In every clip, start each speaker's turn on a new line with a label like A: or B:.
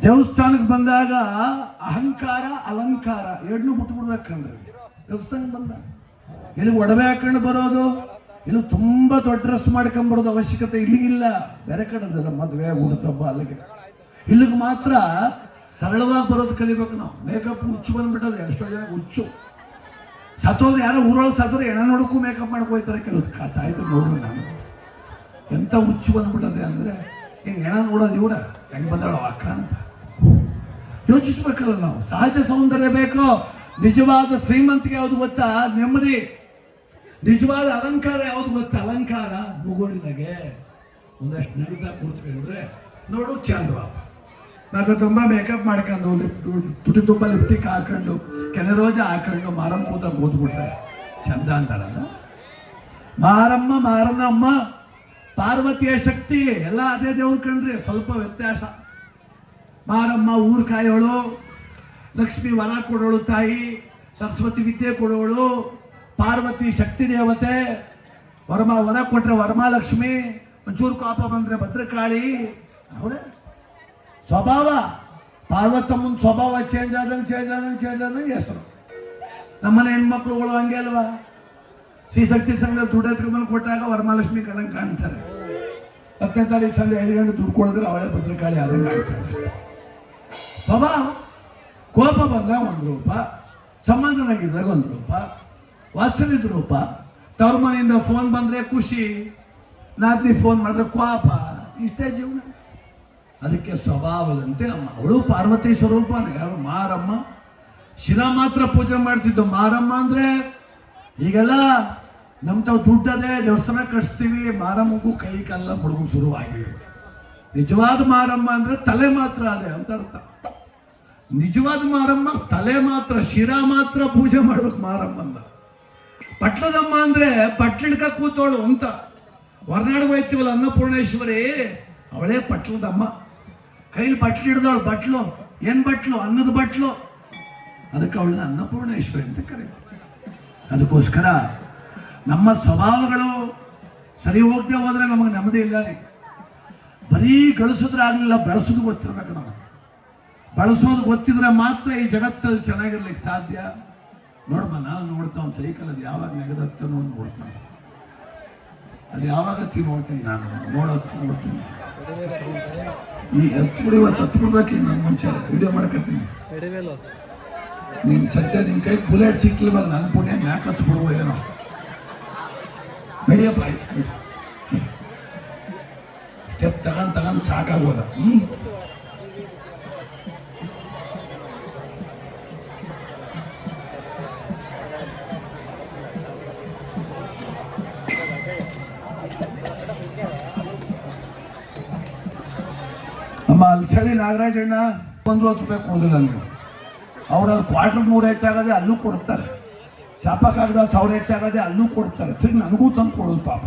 A: ದೇವಸ್ಥಾನಕ್ಕೆ ಬಂದಾಗ ಅಹಂಕಾರ, ಅಲಂಕಾರ ಎರಡನ್ನೂ ಬಿಟ್ಬಿಡ್ಬೇಕು ಕಣ್ರಿ. ದೇವಸ್ಥಾನಕ್ಕೆ ಬಂದ. ಇಲ್ಲಿ ಒಡವೆ ಹಾಕೊಂಡು ಬರೋದು? ಇಲ್ಲಿ ತುಂಬ ದೊಡ್ಡ ಡ್ರೆಸ್ ಮಾಡ್ಕೊಂಬರೋದು ಅವಶ್ಯಕತೆ ಇಲ್ಲಿಗಿಲ್ಲ. ಬೇರೆ ಕಡೆದಲ್ಲ ಮದುವೆ ಹುಡುತಬ್ಬ ಅಲ್ಲಿಗೆ. ಇಲ್ಲಿಗೆ ಮಾತ್ರ ಸರಳವಾಗಿ ಬರೋದು ಕಲಿಬೇಕು ನಾವು. ಮೇಕಪ್ ಹುಚ್ಚು ಬಂದ್ಬಿಟ್ಟದೆ, ಎಷ್ಟೋ ಜನ ಹುಚ್ಚು. ಸತ್ತೋದ್ರೆ ಯಾರೋ ಊರೊಳಗೆ ಸತ್ತೋದ್ರೆ ಎಣ ನೋಡಕ್ಕೂ ಮೇಕಪ್ ಮಾಡ್ಕೋಯ್ತಾರೆ ಕೆಲವು ತಾಯ್ತು ನೋಡ್ರಿ ನಾನು. ಎಂಥ ಹುಚ್ಚು ಬಂದ್ಬಿಟ್ಟದೆ ಅಂದ್ರೆ ಹಿಂಗೆ ಹೆಣ ನೋಡೋದು ಇವರ? ಹೆಂಗ್ ಬಂದಾಳ ಅಕ್ಕ ಅಂತ ಯೋಚಿಸ್ಬೇಕಲ್ಲ ನಾವು. ಸಹಜ ಸೌಂದರ್ಯ ಬೇಕು? ನಿಜವಾದ ಶ್ರೀಮಂತಿಗೆ ಯಾವುದು ಗೊತ್ತಾ? ನೆಮ್ಮದಿ. ನಿಜವಾದ ಅಲಂಕಾರ ಯಾವುದು ಗೊತ್ತಾ? ಅಲಂಕಾರ ಮುಗುಳಿನಾಗೆ ಒಂದಷ್ಟು ನಗುತ್ತಾ ಕೂತ್ಕೊಂಡ್ರೆ ನೋಡು ಚಂದ ನಾನು ತುಂಬ ಮೇಕಪ್ ಮಾಡ್ಕೊಂಡು ಲಿಪ್ ತುಟಿ ತುಪ್ಪ ಲಿಪ್ಟಿಕ್ ಹಾಕೊಂಡು ಕೆನೆರೋಜ ಹಾಕೊಂಡು ಮಾರಮ್ಮ ಕೂತ ಕೂತ್ಬಿಟ್ರೆ ಚಂದ ಅಂತಾರಲ್ಲ? ಮಾರಮ್ಮ, ಮಾರನಮ್ಮ. ಪಾರ್ವತಿಯ ಶಕ್ತಿ, ಎಲ್ಲ ಅದೇ ದೇವ್ರ ಕಣ್ರಿ, ಸ್ವಲ್ಪ ವ್ಯತ್ಯಾಸ. ಮಾರಮ್ಮ ಊರು ಕಾಯೋಳು, ಲಕ್ಷ್ಮಿ ವರ ಕೊಡೋಳು ತಾಯಿ, ಸರಸ್ವತಿ ವಿದ್ಯೆ ಕೊಡೋಳು, ಪಾರ್ವತಿ ಶಕ್ತಿ ದೇವತೆ, ವರಮ ವರ ಕೊಟ್ಟರೆ ವರ್ಮಾಲಕ್ಷ್ಮಿ, ಒಂಚೂರು ಕೋಪ ಬಂದರೆ ಭದ್ರಕಾಳಿ. ಹೌದಾ? ಸ್ವಭಾವ. ಪಾರ್ವತಮ್ಮನ ಸ್ವಭಾವ ಚೇಂಜ್ ಆದಂಗೆ ಚೇಂಜ್ ಆದಂಗೆ ಚೇಂಜ್ ಆದಂಗೆ ಹೆಸರು. ನಮ್ಮನೆ ಹೆಣ್ಮಕ್ಳುಗಳು ಹಂಗೆ ಅಲ್ವಾ? ಶ್ರೀ ಶಕ್ತಿ ಸಂಘ ದುಡ್ಡು ಎತ್ಕೊಂಡ್ಬಂದು ಕೊಟ್ಟಾಗ ವರಮಹಾಲಕ್ಷ್ಮಿ ಕಣಂಗೆ ಕಾಣ್ತಾರೆ. ಹತ್ತನೇ ತಾರೀಕು ಸಂಜೆ ಐದು ಗಂಟೆ ದುಡ್ಡು ಕೊಡಿದ್ರೆ ಅವಳೇ ಭದ್ರಕಾಳಿ ಅದನ್ನು ಕಾಣ್ತಾರೆ ಸ್ವಭಾವ ಕೋಪ ಬಂದಾಗ ಒಂದು ರೂಪ, ಸಂಬಂಧನಾಗಿದ್ದಾಗ ಒಂದು ರೂಪ, ವಾತ್ಸಲ್ಯದ ರೂಪ, ತವ್ರ ಮನೆಯಿಂದ ಫೋನ್ ಬಂದರೆ ಖುಷಿ, ನಾದ್ನಿ ಫೋನ್ ಮಾಡಿದ್ರೆ ಕೋಪ ಇಷ್ಟೇ ಜೀವನ. ಅದಕ್ಕೆ ಸ್ವಭಾವದಂತೆ ಅಮ್ಮ, ಅವಳು ಪಾರ್ವತಿ ಸ್ವರೂಪನೇ ಅವಳು ಮಾರಮ್ಮ, ಶಿರಾ ಮಾತ್ರ ಪೂಜೆ ಮಾಡ್ತಿದ್ದು ಮಾರಮ್ಮ ಅಂದ್ರೆ ಈಗೆಲ್ಲ ನಮ್ಮ ತಾವು ದುಡ್ಡದೇ ದೇವಸ್ಥಾನ ಕಟ್ಸ್ತೀವಿ, ಮಾರಮ್ಮಗೂ ಕೈ ಕಲ್ಲ ಮುಳುಗು ಶುರುವಾಗಿ. ನಿಜವಾದ ಮಾರಮ್ಮ ಅಂದರೆ ತಲೆ ಮಾತ್ರ ಅದೇ ಅಂತ ಅರ್ಥ. ನಿಜವಾದ ಮಾರಮ್ಮ, ತಲೆ ಮಾತ್ರ, ಶಿರಾ ಮಾತ್ರ ಪೂಜೆ ಮಾಡ್ಬೇಕು ಮಾರಮ್ಮನ್ನ. ಪಟ್ಲದಮ್ಮ ಅಂದ್ರೆ ಪಟ್ಲಿಡ್ಕ ಕೂತೋಳು ಅಂತ. ಹೊರನಾಡಿಗೆ ಹೋಯ್ತೀವಲ್ಲ ಅನ್ನಪೂರ್ಣೇಶ್ವರಿ, ಅವಳೇ ಪಟ್ಲದಮ್ಮ. ಕೈಲಿ ಬಟ್ಲು ಹಿಡ್ದವಳು ಬಟ್ಲು, ಏನು ಬಟ್ಲು? ಅನ್ನದ ಬಟ್ಲು. ಅದಕ್ಕೆ ಅವಳನ್ನ ಅನ್ನಪೂರ್ಣೇಶ್ವರಿ ಅಂತ ಕರೀತೀವಿ ಅದಕ್ಕೋಸ್ಕರ ನಮ್ಮ ಸ್ವಭಾವಗಳು ಸರಿ ಹೋಗದೆ ಹೋದ್ರೆ ನಮಗೆ ನೆಮ್ಮದಿ ಇಲ್ಲ ರೀ. ಬರೀ ಗಳಿಸಿದ್ರೆ ಆಗಲಿಲ್ಲ ಬೆಳೆಸೋದು ಗೊತ್ತಿರಬೇಕು ನಮಗೆ. ಬಳಸೋದು ಗೊತ್ತಿದ್ರೆ ಮಾತ್ರ ಈ ಜಗತ್ತಲ್ಲಿ ಚೆನ್ನಾಗಿರ್ಲಿಕ್ಕೆ ಸಾಧ್ಯ. ನೋಡಮ್ಮ ನಾನು ನೋಡ್ತಾ ಒಂದು ಸೈಕಲ್ ಅದು ಯಾವಾಗ ನೆಗದತ್ತನೋ ಅಂತ ನೋಡ್ತಾನೆ ಅದು ಯಾವಾಗ ಹತ್ತಿ ನೋಡ್ತೀನಿ ನಾನು ನೋಡೋದು ನೋಡ್ತೀನಿ. ಈ ಹತ್ಬಿಡಿ ಇವತ್ತು ಹತ್ಬಿಡ್ಬೇಕು ನನ್ನ ಮುಂಚೆ. ವಿಡಿಯೋ ಮಾಡ್ಕೊತೀನಿ. ನೀನು ಸದ್ಯ ನಿನ್ ಕೈ ಬುಲೆಟ್ ಸಿಕ್ಲಿವಲ್ಲ ನನ್ನ ಪುಣ್ಯ ಯಾಕೆ ಹಚ್ಬಿಡುವ ಏನೋ. ನಡಿಯಪ್ಪ ಆಯ್ತು ಸ್ಟೆಪ್ ತಗೊಂಡ್ ತಗೊಂಡ್ ಸಾಕಾಗೋದ ಹ್ಮ್ ನಮ್ಮ ಅಲ್ಸಳಿ ನಾಗರಾಜಣ್ಣ ಒಂದು ಹೊತ್ತು ರೂಪಾಯಿ ಕೊಡೋದಿಲ್ಲ ನನಗೆ ಅವ್ರಲ್ಲಿ ಕ್ವಾರ್ಟರ್ ನೂರು ಹೆಚ್ಚಾಗದೆ ಅಲ್ಲೂ ಕೊಡ್ತಾರೆ ಚಾಪ ಕಾಗದ ಸಾವಿರ ಹೆಚ್ಚಾಗದೆ ಅಲ್ಲೂ ಕೊಡ್ತಾರೆ. ತಿರ್ಗಿ ನನಗೂ ತಂದು ಕೊಡೋದು ಪಾಪ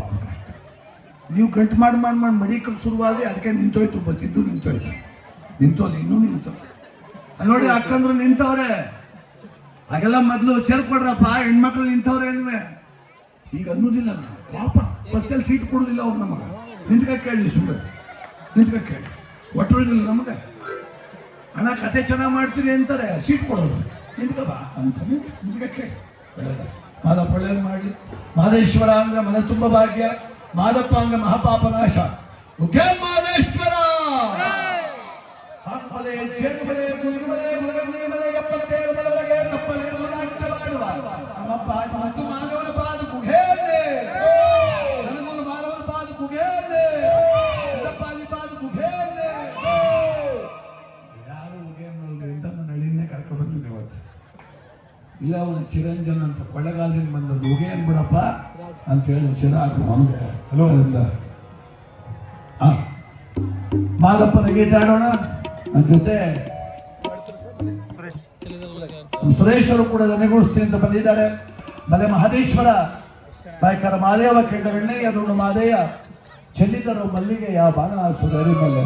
A: ನೀವು ಗಂಟು ಮಾಡಿ ಮಾಡಿ ಮಾಡಿ ಮಡಿಕಲ್ ಶುರುವಾದಿ ಅದಕ್ಕೆ ನಿಂತೋಯ್ತು, ಬಚ್ಚಿದ್ದು ನಿಂತೋಯ್ತು. ನಿಂತೋದು ಇನ್ನೂ ನಿಂತು. ಅಲ್ಲಿ ನೋಡಿ ಅಕ್ಕಂದ್ರು ನಿಂತವ್ರೆ. ಹಾಗೆಲ್ಲ ಮೊದಲು ಸೇರ್ಕೊಡ್ರಪ್ಪ, ಹೆಣ್ಮಕ್ಳು ನಿಂತವ್ರೆ ಏನ್ವೆ ಈಗ ಅನ್ನೋದಿಲ್ಲ ನಾವು ಪಾಪ ಬಸ್ಸಲ್ಲಿ ಸೀಟ್ ಕೊಡೋದಿಲ್ಲ ಅವ್ರು ನಮಗೆ. ನಿಂತ್ಕ ಕೇಳಿ ಸುಮ್ಮನೆ ನಿಂತ್ಕ ಕೇಳಿ. ಒಟ್ಟೊಳಗಿಲ್ಲ ನಮಗೆ. ಅಣ್ಣ, ಕತೆ ಚೆನ್ನಾಗಿ ಮಾಡ್ತೀರಿ ಅಂತಾರೆ. ಸೀಟ್ ಕೊಡೋದು. ನಿಂತ್ಕಬಾ ಅಂತ. ನಿಂತ್ಕ ಕೇಳಿ. ಮಾದಪ್ಪ ಮಾಡಿ ಮಾಡಲಿ. ಮಾದೇಶ್ವರ ಅಂದ್ರೆ ಮನೆ ತುಂಬ ಭಾಗ್ಯ. ಮಾದಪ್ಪ ಅಂದ್ರೆ ಮಹಾಪಾಪ ನಾಶ ಮುಖ್ಯ ಮಾದೇಶ್ವರ. ಯಾರು ಉಗೇನ್ ಅಂತ ನನ್ನ ಹಳ್ಳಿನೇ ಕರ್ಕೊಂಡು ಬಂದಿದ್ದೆ ಇವತ್ತು ಇಲ್ಲ, ಅವನು ಚಿರಂಜನ್ ಅಂತ ಕೊಳ್ಳಗಾಲದಿಂದ ಬಂದದ್ದು ಹೋಗೇ ಬಿಡಪ್ಪ ಅಂತ ಹೇಳಿ ಅವನಿಗೆ ಹಲೋ ಅದರಿಂದ ಮಾದಪ್ಪನ ಗೀತೆ ಆಡೋಣ ನನ್ನ ಜೊತೆ ಸುರೇಶ್ ಅವರು ಕೂಡ ನನಗೋಸ್ತಿ ಅಂತ ಬಂದಿದ್ದಾರೆ. ಮಲೆ ಮಹದೇಶ್ವರ, ಬಾಯ್ಕರ ಮಾದೇವ ಕೇಳಿದ ಎಣ್ಣೆಯ ದುಡ್ಡು ಮಾದೇಯ, ಚೆಲ್ಲಿದರು ಮಲ್ಲಿಗೆಯ ಬಾಣ ಸುಧರಿ ಮಲ್ಲೆ.